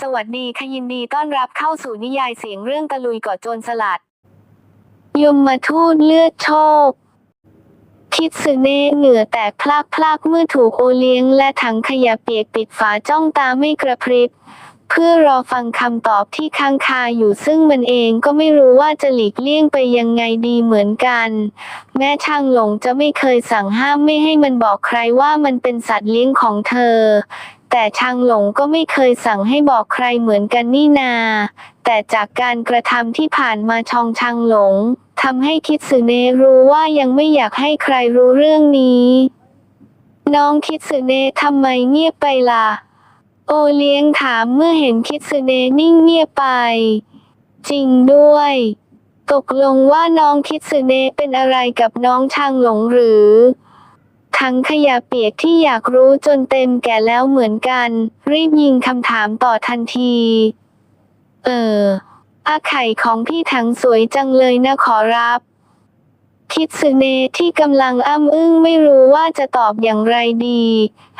สวัสดีค่ะยินดีต้อนรับเข้าสู่นิยายเสียงเรื่องตะลุยก่อโจรสลัด ยมมาทูตเลือดโชค คิดสึเน่เหงื่อแตกพลากพลากเมื่อถูกโอเลี้ยง และถังขยะเปียกปิดฝาจ้องตาไม่กระพริบ เพื่อรอฟังคำตอบที่ค้างคาอยู่ซึ่งมันเองก็ไม่รู้ว่าจะหลีกเลี่ยงไปยังไงดีเหมือนกัน แม่ช่างหลงจะไม่เคยสั่งห้ามไม่ให้มันบอกใครว่ามันเป็นสัตว์เลี้ยงของเธอ แต่ชางหลงก็ไม่เคยสั่งให้บอกใครเหมือนกันนี่นา แต่จากการกระทำที่ผ่านมาชองชางหลงทำให้คิดสึเนรู้ว่ายังไม่อยากให้ใครรู้เรื่องนี้ น้องคิดสึเนทำไมเงียบไปล่ะ โอเลี้ยงถามเมื่อเห็นคิดสึเนนิ่งเงียบไป จริงด้วย ตกลงว่าน้องคิดสึเนเป็นอะไรกับน้องชางหลงหรือ ทั้งขยะเปียกที่อยากรู้จนเต็มแก่แล้วเหมือนกัน รีบยิงคำถามต่อทันที เอออาไข่ของพี่ถังสวยจังเลยนะขอรับคิดสึเนที่กำลังอ้ำอึ้งไม่รู้ว่าจะตอบอย่างไรดี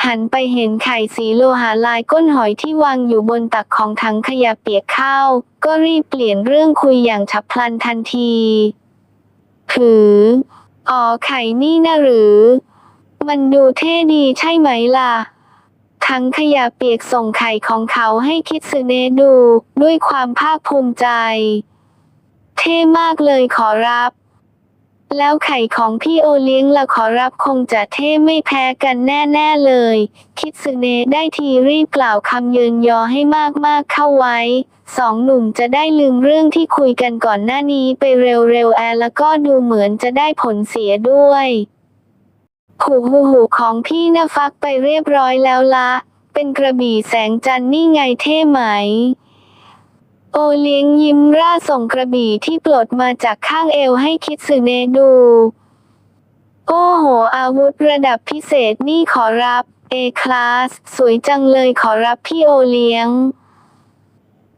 หันไปเห็นไข่สีโลหะลายก้นหอยที่วางอยู่บนตักของถังขยะเปียกข้าว ก็รีบเปลี่ยนเรื่องคุยอย่างฉับพลันทันที หือ อ๋อไข่นี่นะหรือ มันดูเท่ดีใช่ไหมล่ะ ทั้งขยะเปียกส่งไข่ของเขาให้คิดสึเนดูด้วยความภาคภูมิใจ เท่มากเลยขอรับ แล้วไข่ของพี่โอเลี้ยงละขอรับคงจะเท่ไม่แพ้กันแน่ๆเลย คิดสึเนได้ทีรีบกล่าวคำเยินยอให้มากๆเข้าไว้ สองหนุ่มจะได้ลืมเรื่องที่คุยกันก่อนหน้านี้ไปเร็วๆแอร์แล้วก็ดูเหมือนจะได้ผลเสียด้วย หูหูหูของพี่นะฟักไปเรียบร้อยแล้วละ เป็นกระบี่แสงจันนี่ไงเท่ไหม โอเลี้ยงยิ้มร่าส่งกระบี่ที่ปลดมาจากข้างเอวให้คิดสึเนดู โอ้โห อาวุธระดับพิเศษนี่ขอรับ เอคลาส สวยจังเลยขอรับพี่โอเลี้ยง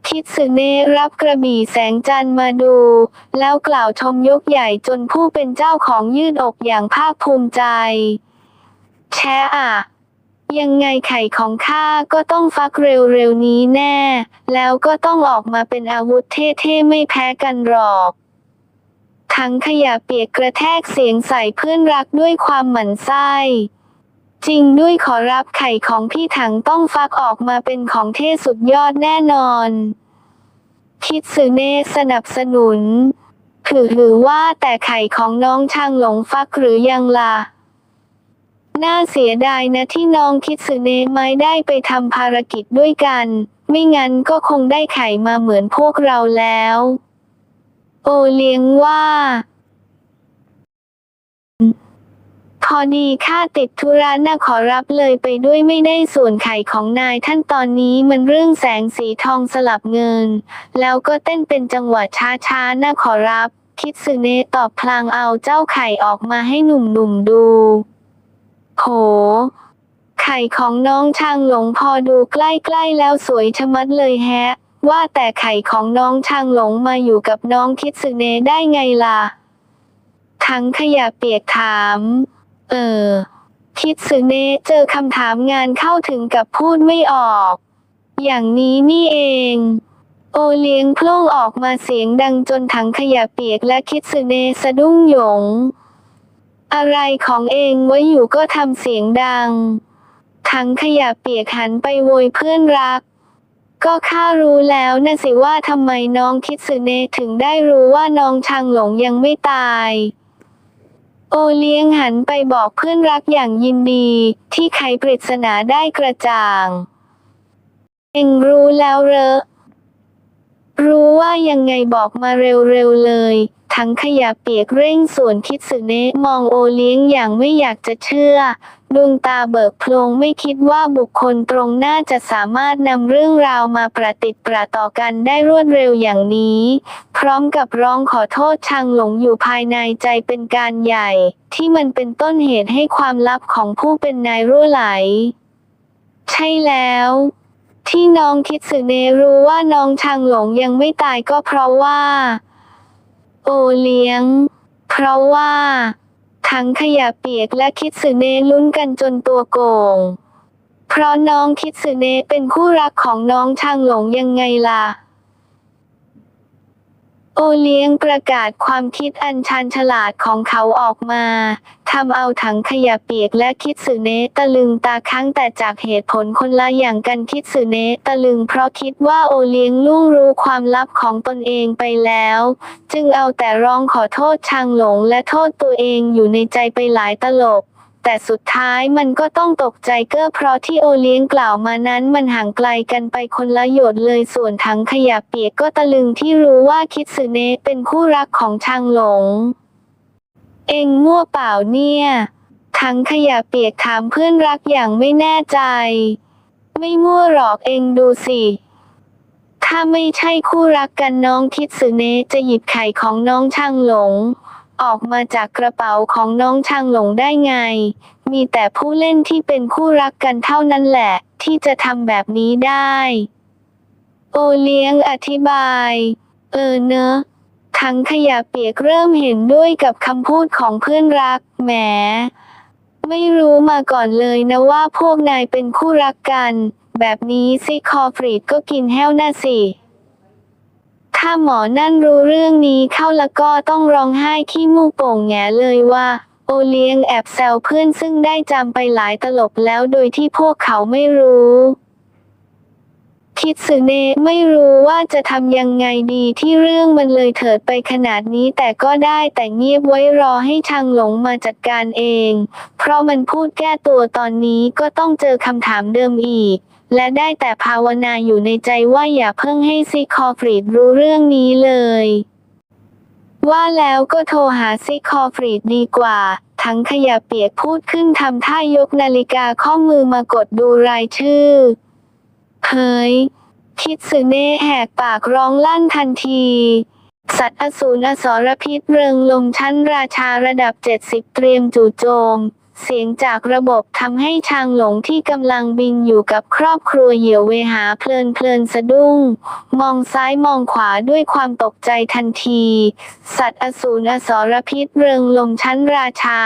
คิดสึเนะรับกระบี่แสงจันทร์มาดู แล้วกล่าวชมยกใหญ่จนผู้เป็นเจ้าของยืดอกอย่างภาคภูมิใจ แชอะ ยังไงไข่ของข้าก็ต้องฟักเร็วๆนี้แน่ แล้วก็ต้องออกมาเป็นอาวุธเท่ๆไม่แพ้กันหรอกทั้งขยะเปียกกระแทกเสียงใส่เพื่อนรักด้วยความหมั่นไส้ จริงด้วยขอรับไข่ของพี่ถังต้องฟักออกมาเป็นของเท่สุดยอดแน่นอน คิดสึเนสนับสนุนถือหรือว่าแต่ไข่ของน้องช่างหลงฟักหรือยังล่ะ น่าเสียดายนะที่น้องคิดสึเนไม่ได้ไปทำภารกิจด้วยกัน ไม่งั้นก็คงได้ไข่มาเหมือนพวกเราแล้ว โอเลี้ยงว่า พอดีข้าติดธุระนะขอรับเลยไปด้วยไม่ได้ส่วนไข่ของนายท่านตอนนี้มันเรื่องแสงสีทองสลับเงิน แล้วก็เต้นเป็นจังหวะช้าๆนะขอรับ คิดสึเนตอบพลางเอาเจ้าไข่ออกมาให้หนุ่มๆดูโหไข่ของน้องช่างหลงพอดูใกล้ๆแล้วสวยชะมัดเลยแฮะ ว่าแต่ไข่ของน้องช่างหลงมาอยู่กับน้องคิดสึเนได้ไงล่ะ ทั้งขยะเปียกถาม เออ คิดสึเนะเจอคำถามงานเข้าถึงกับพูดไม่ออก อย่างนี้นี่เอง โอเลี้ยงโพล่งออกมาเสียงดังจนถังขยะเปียกและคิดสึเนะสะดุ้งหยง อะไรของเองไว้อยู่ก็ทำเสียงดัง ถังขยะเปียกหันไปโวยเพื่อนรักก็ข้ารู้แล้วนะสิว่าทำไมน้องคิดสึเนะถึงได้รู้ว่าน้องช่างหลงยังไม่ตาย โอเลี้ยงหันไปบอกเพื่อนรักอย่างยินดี ที่ไขปริศนาได้กระจ่าง เองรู้แล้วเหรอรู้ว่ายังไงบอกมาเร็วๆเลย ทั้งขยะเปียกเร่งส่วนคิดสึเนะมองโอเลี้ยงอย่างไม่อยากจะเชื่อ ดวงตาเบิกโพลงไม่คิดว่าบุคคลตรงหน้าจะสามารถนำเรื่องราวมาประติดประต่อกันได้รวดเร็วอย่างนี้ พร้อมกับร้องขอโทษช่างหลงอยู่ภายในใจเป็นการใหญ่ ที่มันเป็นต้นเหตุให้ความลับของผู้เป็นนายรั่วไหล ใช่แล้วที่น้องคิดสึเนะรู้ว่าน้องช่างหลงยังไม่ตายก็เพราะว่า โอเลี้ยง เพราะว่า ทั้งขยะเปียกและคิดสึเนลุ้นกันจนตัวโก่ง เพราะน้องคิดสึเนเป็นคู่รักของน้องชางหลงยังไงล่ะ โอเลี้ยงประกาศความคิดอันชันฉลาดของเขาออกมา ทำเอาถังขยะเปียกและคิดสึเนะตะลึงตาค้างแต่จากเหตุผลคนละอย่างกันคิดสึเนะตะลึงเพราะคิดว่าโอเลี้ยงล่งรู้ความลับของตนเองไปแล้ว จึงเอาแต่ร้องขอโทษชางหลงและโทษตัวเองอยู่ในใจไปหลายตลบ แต่สุดท้ายมันก็ต้องตกใจเก้อเพราะที่โอเลี้ยงกล่าวมานั้นมันห่างไกลกันไปคนละโยชน์เลยส่วนถังขยะเปียกก็ตะลึงที่รู้ว่าคิดสึเนะเป็นคู่รักของชางหลง เองมั่วเปล่าเนี่ยถังขยะเปียกถามเพื่อนรักอย่างไม่แน่ใจ ไม่มั่วหรอกเองดูสิถ้าไม่ใช่คู่รักกันน้องคิดสึเนะจะหยิบไข่ของน้องช่างหลง ออกมาจากกระเป๋าของน้องชางหลงได้ไง มีแต่ผู้เล่นที่เป็นคู่รักกันเท่านั้นแหละ ที่จะทำแบบนี้ได้ โอเลี้ยงอธิบาย เออเนอะถังขยะเปียกเริ่มเห็นด้วยกับคำพูดของเพื่อนรัก แหม ไม่รู้มาก่อนเลยนะว่าพวกนายเป็นคู่รักกัน แบบนี้ซิคอฟรีดก็กินแห้วน่าสิ ถ้าหมอนั่นรู้เรื่องนี้เข้าแล้วก็ต้องร้องไห้ขี้มูกโป่งแงเลยว่า โอเลี้ยงแอบแซวเพื่อนซึ่งได้จำไปหลายตลบแล้วโดยที่พวกเขาไม่รู้คิดสึเนะไม่รู้ว่าจะทำยังไงดีที่เรื่องมันเลยเถิดไปขนาดนี้แต่ก็ได้แต่เงียบไว้รอให้ชางหลงมาจัดการเอง เพราะมันพูดแก้ตัวตอนนี้ก็ต้องเจอคำถามเดิมอีก และได้แต่ภาวนาอยู่ในใจว่าอย่าเพิ่งให้ซิคอฟรีดรู้เรื่องนี้เลย ว่าแล้วก็โทรหาซิคอฟรีดดีกว่า ทั้งขยะเปียกพูดขึ้นทำท่ายกนาฬิกาข้อมือมากดดูรายชื่อ เฮ้ย คิดสึเน่แหกปากร้องลั่นทันทีสัตว์อสูรอสรพิษเริงลงชั้นราชาระดับ 70 เตรียมจู่โจม เสียงจากระบบทำให้ชางหลงที่กำลังบินอยู่กับครอบครัวเหยี่ยวเวหาเพลินเพลินสะดุ้ง มองซ้ายมองขวาด้วยความตกใจทันที สัตว์อสูรอสรพิษเริงลงชั้นราชา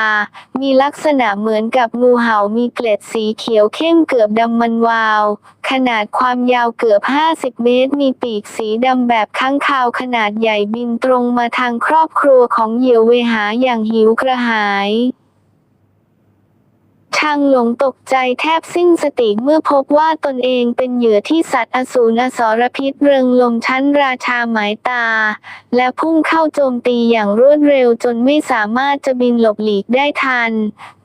มีลักษณะเหมือนกับงูเห่ามีเกล็ดสีเขียวเข้มเกือบดำมันวาว ขนาดความยาวเกือบ 50 เมตร มีปีกสีดำแบบข้างคาวขนาดใหญ่บินตรงมาทางครอบครัวของเหยี่ยวเวหาอย่างหิวกระหาย ช่างหลงตกใจแทบสิ้นสติเมื่อพบว่าตนเองเป็นเหยื่อที่สัตว์อสูรอสรพิษเริงลงชั้นราชาหมายตา และพุ่งเข้าโจมตีอย่างรวดเร็วจนไม่สามารถจะบินหลบหลีกได้ทัน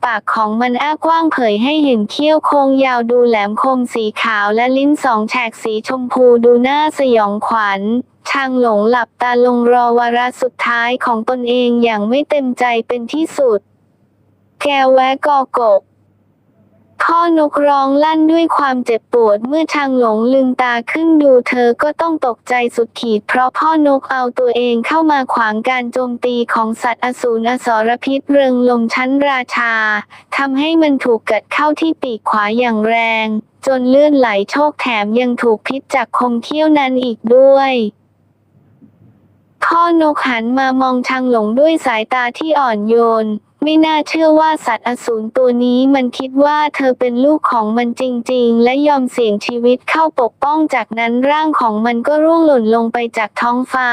ปากของมันอ้ากว้างเผยให้เห็นเขี้ยวโคงยาวดูแหลมคมสีขาวและลิ้นสองแฉกสีชมพูดูน่าสยองขวัญช่างหลงหลับตาลงรอวาระสุดท้ายของตนเองอย่างไม่เต็มใจเป็นที่สุด แกแวะกอกก พ่อนกร้องลั่นด้วยความเจ็บปวดเมื่อชางหลงลืมตาขึ้นดูเธอก็ต้องตกใจสุดขีด เพราะพ่อนกเอาตัวเองเข้ามาขวางการโจมตีของสัตว์อสูรอสรพิษเริงลงชั้นราชาทำให้มันถูกกัดเข้าที่ปีกขวาอย่างแรง จนเลื่อนไหลโชคแถมยังถูกพิษจากคมเขี้ยวนั้นอีกด้วยพ่อนกหันมามองชางหลงด้วยสายตาที่อ่อนโยน ไม่น่าเชื่อว่าสัตว์อสูรตัวนี้มันคิดว่าเธอเป็นลูกของมันจริงๆ และยอมเสี่ยงชีวิตเข้าปกป้องจากนั้นร่างของมันก็ร่วงหล่นลงไปจากท้องฟ้า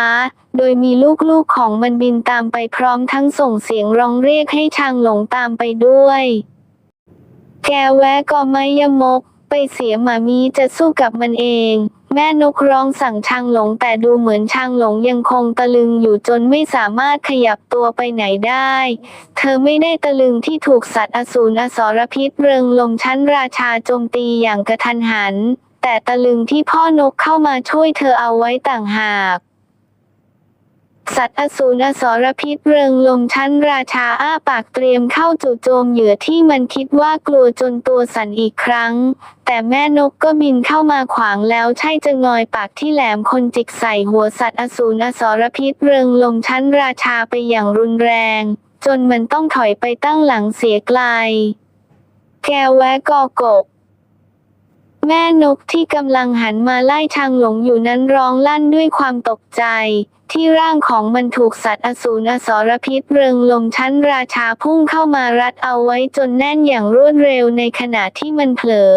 โดยมีลูกๆของมันบินตามไปพร้อมทั้งส่งเสียงร้องเรียกให้ชางหลงตามไปด้วย แกแวะก็ไม่ยมก ไปเสียหมามีจะสู้กับมันเอง แม่นกร้องสั่งชางหลงแต่ดูเหมือนชางหลงยังคงตะลึงอยู่จนไม่สามารถขยับตัวไปไหนได้ เธอไม่ได้ตะลึงที่ถูกสัตว์อสูรอสรพิษเริงลงชั้นราชาโจมตีอย่างกระทันหัน แต่ตะลึงที่พ่อนกเข้ามาช่วยเธอเอาไว้ต่างหาก สัตว์อสูรอสรพิษเริงลงชั้นราชาอ้าปากเตรียมเข้าจู่โจมเหยื่อที่มันคิดว่ากลัวจนตัวสั่นอีกครั้ง แต่แม่นกก็บินเข้ามาขวางแล้วใช่จะงอยปากที่แหลมคนจิกใส่หัวสัตว์อสูรอสรพิษเริงลงชั้นราชาไปอย่างรุนแรง จนมันต้องถอยไปตั้งหลังเสียไกล แกแวะกอกก แม่นกที่กำลังหันมาไล่ชางหลงอยู่นั้นร้องลั่นด้วยความตกใจ ที่ร่างของมันถูกสัตว์อสูรอสรพิษเริงลมชั้นราชาพุ่งเข้ามารัดเอาไว้จนแน่นอย่างรวดเร็วในขณะที่มันเผลอ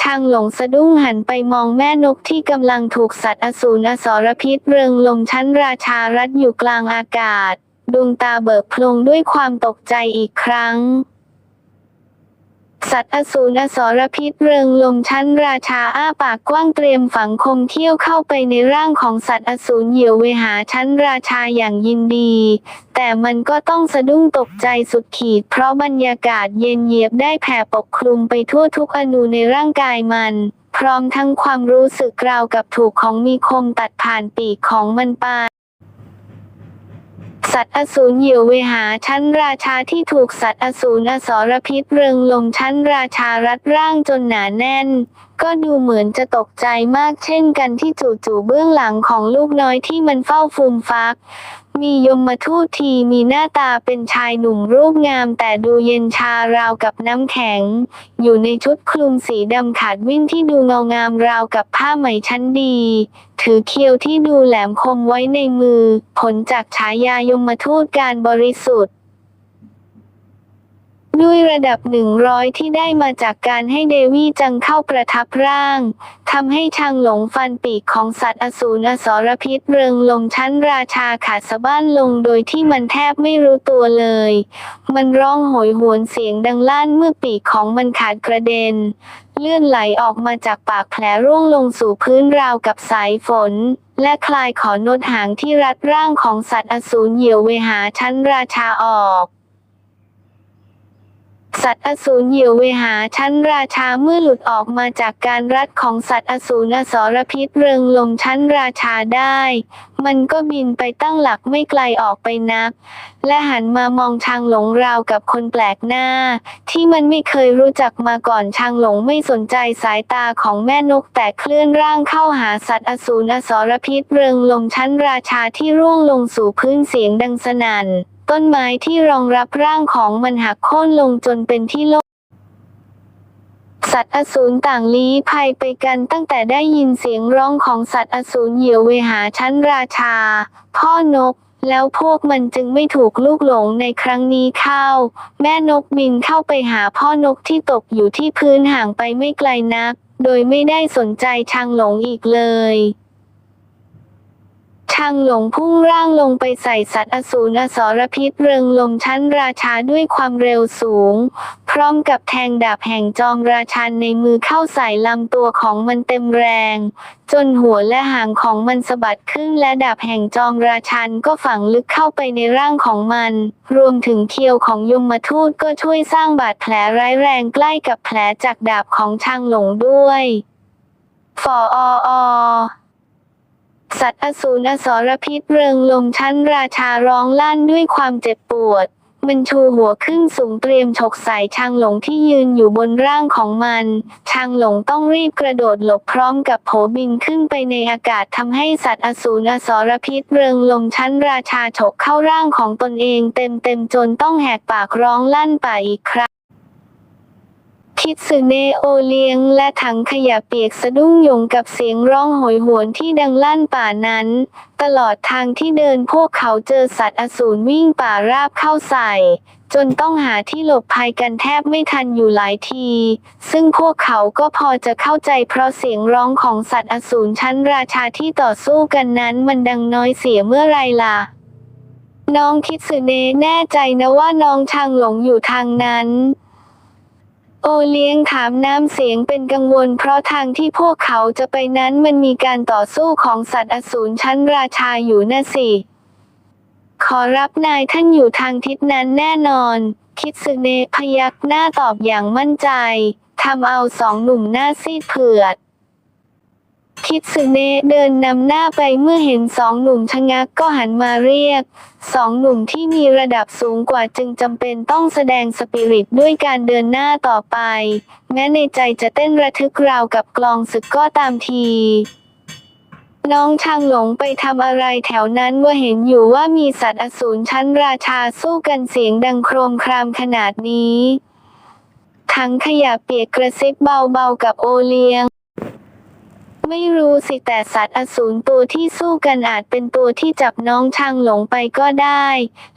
ชางหลงสะดุ้งหันไปมองแม่นกที่กำลังถูกสัตว์อสูรอสรพิษเริงลมชั้นราชารัดอยู่กลางอากาศ ดวงตาเบิกโพลงด้วยความตกใจอีกครั้ง สัตว์อสูรอสรพิษเริงลมชั้นราชาอ้าปากกว้างเตรียมฝังคมเที่ยวเข้าไปในร่างของสัตว์อสูรเหยี่ยวเวหาชั้นราชาอย่างยินดี แต่มันก็ต้องสะดุ้งตกใจสุดขีด เพราะบรรยากาศเย็นเยียบได้แผ่ปกคลุมไปทั่วทุกอนูในร่างกายมันพร้อมทั้งความรู้สึกราวกับถูกของมีคมตัดผ่านปีกของมันไป สัตว์อสูรเหยี่ยวเวหาชั้นราชาที่ถูกสัตว์อสูรอสรพิษเริงลงชั้นราชารัดร่างจนหนาแน่น ก็ดูเหมือนจะตกใจมากเช่นกันที่จู่ๆเบื้องหลังของลูกน้อยที่มันเฝ้าฟูมฟัก มียมมาทูตทีมีหน้าตาเป็นชายหนุ่มรูปงามแต่ดูเย็นชาราวกับน้ำแข็ง อยู่ในชุดคลุมสีดำขาดวิ่นที่ดูเงางามราวกับผ้าไหมชั้นดี ถือเคียวที่ดูแหลมคมไว้ในมือ ผลจากฉายายมทูตการบริสุทธิ์ ด้วยระดับหนึ่งร้อยที่ได้มาจากการให้เดวี่จังเข้าประทับร่างทำให้ชางหลงฟันปีกของสัตว์อสูรอสรพิษเริงลมชั้นราชาขาดสะบ้านลงโดยที่มันแทบไม่รู้ตัวเลย มันร้องโหยหวนเสียงดังลั่นเมื่อปีกของมันขาดกระเด็น เลื่อนไหลออกมาจากปากแผลร่วงลงสู่พื้นราวกับสายฝนและคลายขอนดหางที่รัดร่างของสัตว์อสูรเหยี่ยวเวหาชั้นราชาออก สัตว์อสูรเหยี่ยวเวหาชั้นราชาเมื่อหลุดออกมาจากการรัดของสัตว์อสูรอสรพิษเริงลมชั้นราชาได้ มันก็บินไปตั้งหลักไม่ไกลออกไปนัก และหันมามองชางหลงราวกับคนแปลกหน้า ที่มันไม่เคยรู้จักมาก่อนชางหลงไม่สนใจสายตาของแม่นกแต่เคลื่อนร่างเข้าหาสัตว์อสูรอสรพิษเริงลมชั้นราชาที่ร่วงลงสู่พื้นเสียงดังสนั่น ต้นไม้ที่รองรับร่างของมันหักโค่นลงจนเป็นที่โล่งสัตว์อสูรต่างลี้ภัยไปกันตั้งแต่ได้ยินเสียงร้องของสัตว์อสูรเหยี่ยวเวหาชั้นราชา พ่อนก แล้วพวกมันจึงไม่ถูกลูกหลงในครั้งนี้เข้า แม่นกบินเข้าไปหาพ่อนกที่ตกอยู่ที่พื้นห่างไปไม่ไกลนัก โดยไม่ได้สนใจชางหลงอีกเลย ช่างหลงพุ่งร่างลงไปใส่สัตว์อสูรอสรพิษเริงลมชั้นราชาด้วยความเร็วสูง พร้อมกับแทงดาบแห่งจอมราชันในมือเข้าใส่ลำตัวของมันเต็มแรง จนหัวและหางของมันสะบัดขึ้นและดาบแห่งจอมราชันก็ฝังลึกเข้าไปในร่างของมัน รวมถึงเคียวของยมทูตก็ช่วยสร้างบาดแผลร้ายแรงใกล้กับแผลจากดาบของช่างหลงด้วย ฟอออ สัตว์อสูรอสรพิษเริงลมชั้นราชาร้องลั่นด้วยความเจ็บปวด มันชูหัวขึ้นสูงเตรียมฉกใส่ชางหลงที่ยืนอยู่บนร่างของมันชางหลงต้องรีบกระโดดหลบพร้อมกับโผบินขึ้นไปในอากาศทำให้สัตว์อสูรอสรพิษเริงลมชั้นราชาฉกเข้าร่างของตนเองเต็มเต็มๆจนต้องแหกปากร้องลั่นป่าอีกครั้ง คิดสึเนโอเลียงและถังขยะเปียกสะดุ้งยงกับเสียงร้องโหยหวนที่ดังลั่นป่านั้น ตลอดทางที่เดินพวกเขาเจอสัตว์อสูรวิ่งป่าราบเข้าใส่ จนต้องหาที่หลบภัยกันแทบไม่ทันอยู่หลายที ซึ่งพวกเขาก็พอจะเข้าใจเพราะเสียงร้องของสัตว์อสูรชั้นราชาที่ต่อสู้กันนั้นมันดังน้อยเสียเมื่อไรล่ะน้องคิดสึเนแน่ใจนะว่าน้องชางหลงอยู่ทางนั้น โอเลี้ยงถามน้ำเสียงเป็นกังวลเพราะทางที่พวกเขาจะไปนั้นมันมีการต่อสู้ของสัตว์อสูรชั้นราชาอยู่นะสิ ขอรับนายท่านอยู่ทางทิศนั้นแน่นอน คิดสึเนะพยักหน้าตอบอย่างมั่นใจ ทำเอาสองหนุ่มหน้าซีดเผือด คิดสึเนะเดินนำหน้าไปเมื่อเห็นสองหนุ่มชะงักก็หันมาเรียก สองหนุ่มที่มีระดับสูงกว่าจึงจำเป็นต้องแสดงสปิริตด้วยการเดินหน้าต่อไป แม้ในใจจะเต้นระทึกราวกับกลองศึกก็ตามทีน้องช่างหลงไปทำอะไรแถวนั้นว่าเห็นอยู่ว่ามีสัตว์อสูรชั้นราชาสู้กันเสียงดังโครมครามขนาดนี้ ทั้งขยะเปียกกระซิบเบาๆกับโอเลียง ไม่รู้สิแต่สัตว์อสูรตัวที่สู้กันอาจเป็นตัวที่จับน้องช่างหลงไปก็ได้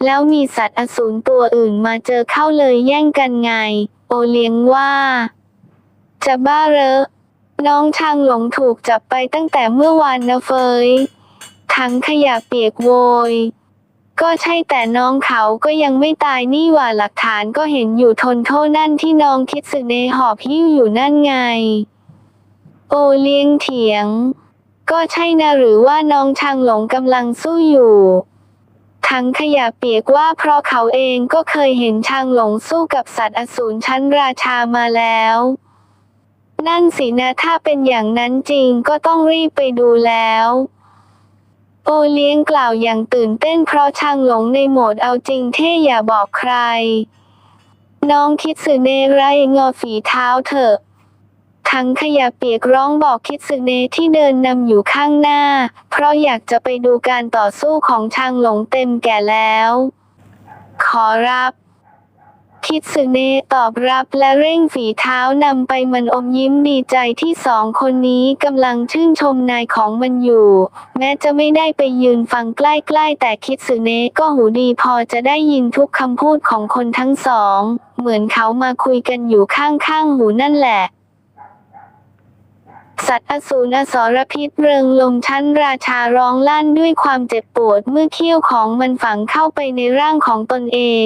แล้วมีสัตว์อสูรตัวอื่นมาเจอเข้าเลยแย่งกันไง โอเลี้ยงว่า จะบ้าเหรอน้องช่างหลงถูกจับไปตั้งแต่เมื่อวานนะเฟยทั้งขยะเปียกโวย ก็ใช่แต่น้องเขาก็ยังไม่ตายนี่หว่าหลักฐานก็เห็นอยู่ทนโทษนั่นที่น้องคิดสึเนหอบหิ้วอยู่นั่นไง โอเลี้ยงเถียง ก็ใช่นะหรือว่าน้องชางหลงกำลังสู้อยู่ทั้งขยะเปียกว่าเพราะเขาเองก็เคยเห็นชางหลงสู้กับสัตว์อสูรชั้นราชามาแล้ว นั่นสินะถ้าเป็นอย่างนั้นจริงก็ต้องรีบไปดูแล้ว โอเลี้ยงกล่าวอย่างตื่นเต้นเพราะช่างหลงในโหมดเอาจริงเท่อย่าบอกใคร น้องคิดสึเนไร งอฝีเท้าเถอะ ทั้งขยะเปียกร้องบอกคิดสึเนที่เดินนำอยู่ข้างหน้า เพราะอยากจะไปดูการต่อสู้ของช่างหลงเต็มแก่แล้ว ขอรับ คิดสึเนะตอบรับและเร่งฝีเท้านำไปมันอมยิ้มดีใจที่สองคนนี้กำลังชื่นชมนายของมันอยู่ แม้จะไม่ได้ไปยืนฟังใกล้ๆแต่คิดสึเนะก็หูดีพอจะได้ยินทุกคำพูดของคนทั้งสอง เหมือนเขามาคุยกันอยู่ข้างๆหูนั่นแหละ สัตว์อสูรอสรพิษเริงลมชั้นราชาร้องลั่นด้วยความเจ็บปวดเมื่อเขี้ยวของมันฝังเข้าไปในร่างของตนเอง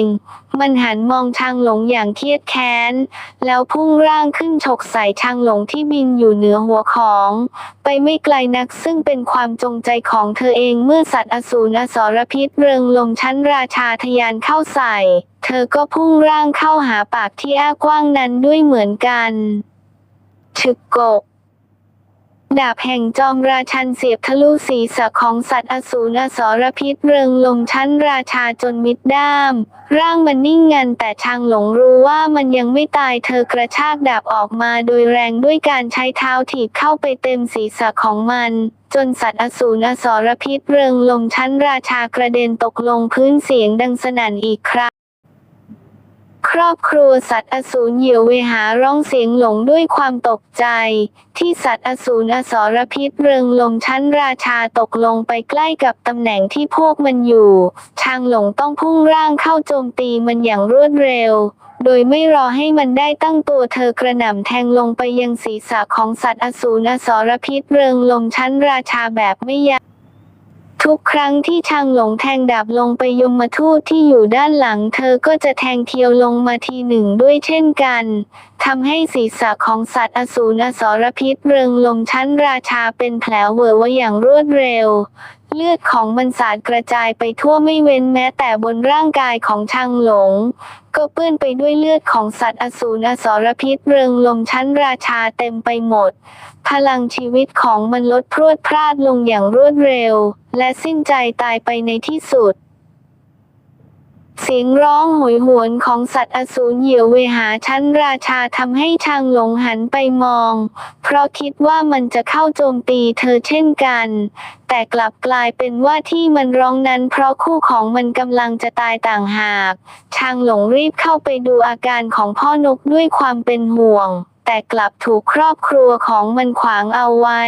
มันหันมองชางหลงอย่างเครียดแค้น แล้วพุ่งร่างขึ้นฉกใส่ชางหลงที่บินอยู่เหนือหัวของ ไปไม่ไกลนักซึ่งเป็นความจงใจของเธอเองเมื่อสัตว์อสูรอสรพิษเริงลมชั้นราชาทะยานเข้าใส่ เธอก็พุ่งร่างเข้าหาปากที่อ้ากว้างนั้นด้วยเหมือนกันฉึกกก ดาบแห่งจอมราชันเสียบทะลุศีรษะของสัตว์อสูรอสรพิษเริงลมชั้นราชาจนมิดด้าม ร่างมันนิ่งงันแต่ชางหลงรู้ว่ามันยังไม่ตายเธอกระชากดาบออกมาโดยแรงด้วยการใช้เท้าถีบเข้าไปเต็มศีรษะของมันจนสัตว์อสูรอสรพิษเริงลมชั้นราชากระเด็นตกลงพื้นเสียงดังสนั่นอีกครั้ง ครอบครัวสัตว์อสูรเหยี่ยวเวหาร้องเสียงหลงด้วยความตกใจ ที่สัตว์อสูรอสรพิษเริงลมชั้นราชาตกลงไปใกล้กับตำแหน่งที่พวกมันอยู่ชางหลงต้องพุ่งร่างเข้าโจมตีมันอย่างรวดเร็ว โดยไม่รอให้มันได้ตั้งตัวเธอกระหน่ำแทงลงไปยังศีรษะของสัตว์อสูรอสรพิษเริงลมชั้นราชาแบบไม่ยั้ง ทุกครั้งที่ชางหลงแทงดาบลงไปยมทูตที่อยู่ด้านหลัง เธอก็จะแทงเทียวลงมาทีหนึ่งด้วยเช่นกันทำให้ศีรษะของสัตว์อสูรอสรพิษเริงลมชั้นราชาเป็นแผลเวอะวอย่างรวดเร็ว เลือดของมันสาดกระจายไปทั่วไม่เว้นแม้แต่บนร่างกายของชางหลง ก็เปื้อนไปด้วยเลือดของสัตว์อสูรอสรพิษเริงลมชั้นราชาเต็มไปหมด พลังชีวิตของมันลดพรวดพลาดลงอย่างรวดเร็ว และสิ้นใจตายไปในที่สุด เสียงร้องโหยหวนของสัตว์อสูรเหยี่ยวเวหาชั้นราชาทำให้ชางหลงหันไปมอง เพราะคิดว่ามันจะเข้าโจมตีเธอเช่นกัน แต่กลับกลายเป็นว่าที่มันร้องนั้น เพราะคู่ของมันกำลังจะตายต่างหาก ชางหลงรีบเข้าไปดูอาการของพ่อนกด้วยความเป็นห่วง แต่กลับถูกครอบครัวของมันขวางเอาไว้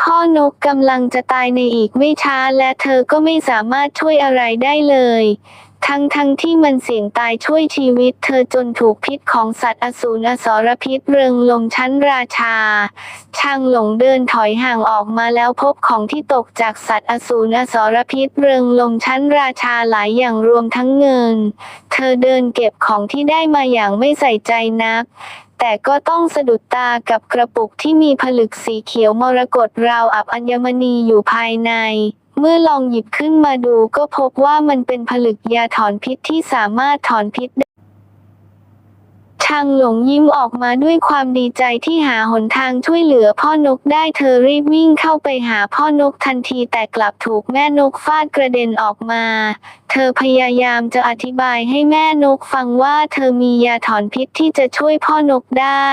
พ่อนกกำลังจะตายในอีกไม่ช้าและเธอก็ไม่สามารถช่วยอะไรได้เลย ทั้งทั้งที่มันเสี่ยงตายช่วยชีวิตเธอจนถูกพิษของสัตว์อสูรอสรพิษเริงลมชั้นราชา ช่างหลงเดินถอยห่างออกมาแล้วพบของที่ตกจากสัตว์อสูรอสรพิษเริงลมชั้นราชาหลายอย่างรวมทั้งเงิน เธอเดินเก็บของที่ได้มาอย่างไม่ใส่ใจนักแต่ก็ต้องสะดุดตากับกระปุกที่มีผลึกสีเขียวมรกตราวอับอัญมณีอยู่ภายใน เมื่อลองหยิบขึ้นมาดูก็พบว่ามันเป็นผลึกยาถอนพิษที่สามารถถอนพิษได้ ชางหลงยิ้มออกมาด้วยความดีใจที่หาหนทางช่วยเหลือพ่อนกได้เธอรีบวิ่งเข้าไปหาพ่อนกทันทีแต่กลับถูกแม่นกฟาดกระเด็นออกมา เธอพยายามจะอธิบายให้แม่นกฟังว่าเธอมียาถอนพิษที่จะช่วยพ่อนกได้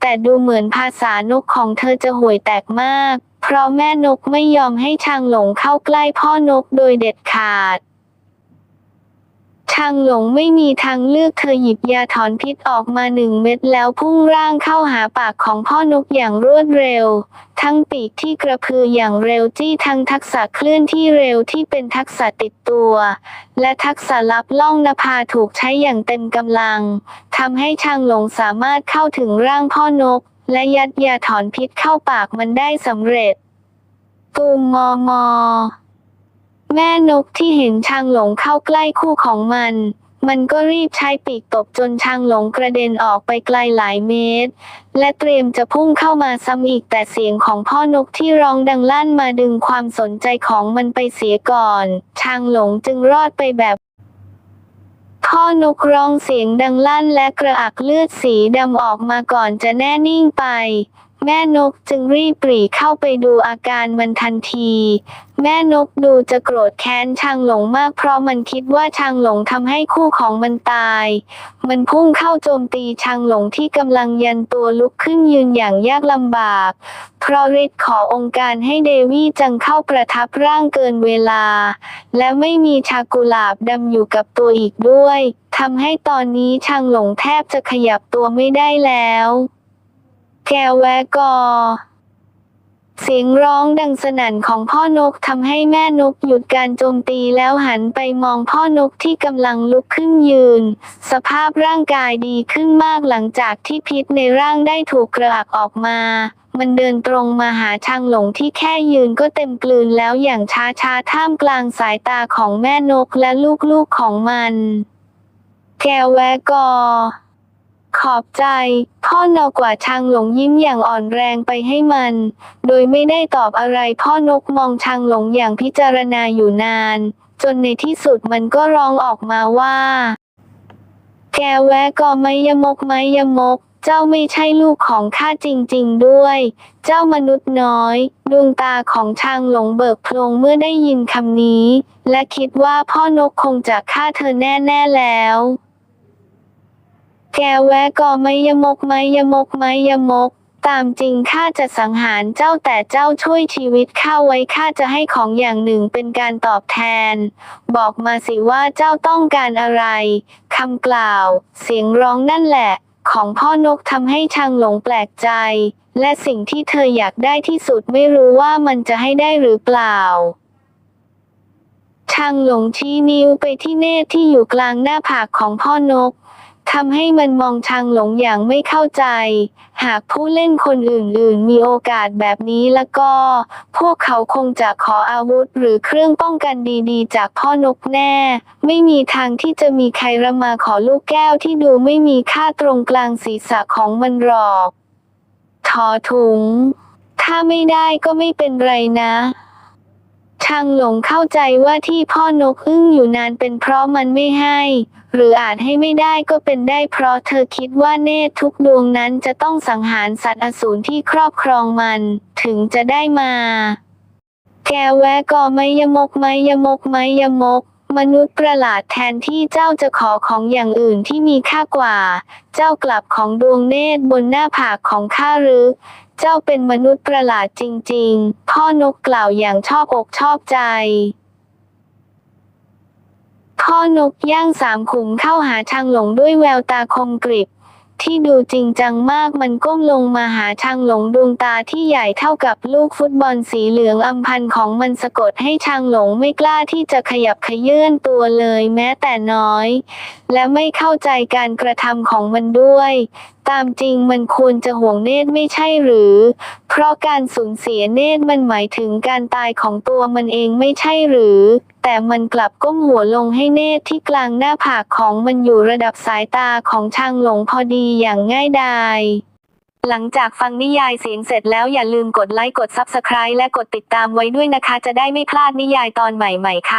แต่ดูเหมือนภาษานกของเธอจะห่วยแตกมาก เพราะแม่นกไม่ยอมให้ชางหลงเข้าใกล้พ่อนกโดยเด็ดขาด ชางหลงไม่มีทางเลือกเธอหยิบยาถอนพิษออกมาหนึ่งเม็ดแล้วพุ่งร่างเข้าหาปากของพ่อนกอย่างรวดเร็ว ทั้งปีกที่กระพืออย่างเร็วจี้ทั้งทักษะเคลื่อนที่เร็วที่เป็นทักษะติดตัว และทักษะลับล่องนภาถูกใช้อย่างเต็มกำลังทำให้ชางหลงสามารถเข้าถึงร่างพ่อนก และยัดยาถอนพิษเข้าปากมันได้สำเร็จตูมงองอ แม่นกที่เห็นช้างหลงเข้าใกล้คู่ของมัน มันก็รีบใช้ปีกตบจนช้างหลงกระเด็นออกไปไกลหลายเมตร และเตรียมจะพุ่งเข้ามาซ้ำอีกแต่เสียงของพ่อนกที่ร้องดังลั่นมาดึงความสนใจของมันไปเสียก่อน ช้างหลงจึงรอดไปแบบพ่อนกร้องเสียงดังลั่นและกระอักเลือดสีดำออกมาก่อนจะแน่นิ่งไป แม่นกจึงรีบปรีเข้าไปดูอาการมันทันที แม่นกดูจะโกรธแค้นชางหลงมากเพราะมันคิดว่าชางหลงทำให้คู่ของมันตาย มันพุ่งเข้าโจมตีชางหลงที่กำลังยันตัวลุกขึ้นยืนอย่างยากลำบาก เพราะฤทธิ์ขอองค์การให้เดวี่จังเข้าประทับร่างเกินเวลา และไม่มีชากุหลาบดำอยู่กับตัวอีกด้วยทำให้ตอนนี้ชางหลงแทบจะขยับตัวไม่ได้แล้ว แกแวะกอ เสียงร้องดังสนั่นของพ่อนกทำให้แม่นกหยุดการโจมตีแล้วหันไปมองพ่อนกที่กำลังลุกขึ้นยืน สภาพร่างกายดีขึ้นมากหลังจากที่พิษในร่างได้ถูกกระอักออกมามันเดินตรงมาหาชางหลงที่แค่ยืนก็เต็มกลืนแล้วอย่างช้าชาๆท่ามกลางสายตาของแม่นกและลูกๆของมัน แกแวะกอ ขอบใจ พ่อนกกว่าชางหลงยิ้มอย่างอ่อนแรงไปให้มัน โดยไม่ได้ตอบอะไรพ่อนกมองชางหลงอย่างพิจารณาอยู่นาน จนในที่สุดมันก็ร้องออกมาว่า แกแวะก็ไม่ยมกไม่ยมก เจ้าไม่ใช่ลูกของข้าจริงๆด้วย เจ้ามนุษย์น้อย ดวงตาของชางหลงเบิกโพลงเมื่อได้ยินคำนี้ และคิดว่าพ่อนกคงจะฆ่าเธอแน่ๆแล้ว แกแวะก็ไม่ยมกไม่ยมกไม่ยมก ตามจริงข้าจะสังหารเจ้าแต่เจ้าช่วยชีวิตข้าไว้ข้าจะให้ของอย่างหนึ่งเป็นการตอบแทน บอกมาสิว่าเจ้าต้องการอะไรคำกล่าว เสียงร้องนั่นแหละ ของพ่อนกทำให้ชางหลงแปลกใจ และสิ่งที่เธออยากได้ที่สุดไม่รู้ว่ามันจะให้ได้หรือเปล่าชางหลงชี้นิ้วไปที่เนตรที่อยู่กลางหน้าผากของพ่อนก ทำให้มันมองชางหลงอย่างไม่เข้าใจ หากผู้เล่นคนอื่นๆ มีโอกาสแบบนี้แล้วก็ พวกเขาคงจะขออาวุธหรือเครื่องป้องกันดีๆ จากพ่อนกแน่ ไม่มีทางที่จะมีใครระมาขอลูกแก้วที่ดูไม่มีค่าตรงกลางศีรษะของมันหรอก ทอถุง ถ้าไม่ได้ก็ไม่เป็นไรนะชางหลงเข้าใจว่าที่พ่อนกอึ้งอยู่นานเป็นเพราะมันไม่ให้ หรืออาจให้ไม่ได้ก็เป็นได้เพราะเธอคิดว่าเนตรทุกดวงนั้นจะต้องสังหารสัตว์อสูรที่ครอบครองมัน ถึงจะได้มา แกแวะก็ไม่ยมกไม่ยมกไม่ยมก มนุษย์ประหลาดแทนที่เจ้าจะขอของอย่างอื่นที่มีค่ากว่า เจ้ากลับของดวงเนตรบนหน้าผากของข้าหรือเจ้าเป็นมนุษย์ประหลาดจริง ๆ พ่อนกกล่าวอย่างชอบอกชอบใจ พ่อนกย่างสามขุมเข้าหาชางหลงด้วยแววตาคมกริบ ที่ดูจริงจังมากมันก้มลงมาหาชางหลงดวงตาที่ใหญ่เท่ากับลูกฟุตบอลสีเหลืองอำพันของมันสะกดให้ชางหลงไม่กล้าที่จะขยับขยื่นตัวเลยแม้แต่น้อย และไม่เข้าใจการกระทำของมันด้วย ตามจริงมันควรจะห่วงเนตรไม่ใช่หรือ เพราะการสูญเสียเนตรมันหมายถึงการตายของตัวมันเองไม่ใช่หรือ แต่มันกลับก้มหัวลงให้เนตรที่กลางหน้าผากของมันอยู่ระดับสายตาของชางหลงพอดีอย่างง่ายดายหลังจากฟังนิยายเสียงเสร็จแล้วอย่าลืมกดไลค์กด Subscribe และกดติดตามไว้ด้วยนะคะ จะได้ไม่พลาดนิยายตอนใหม่ๆค่ะ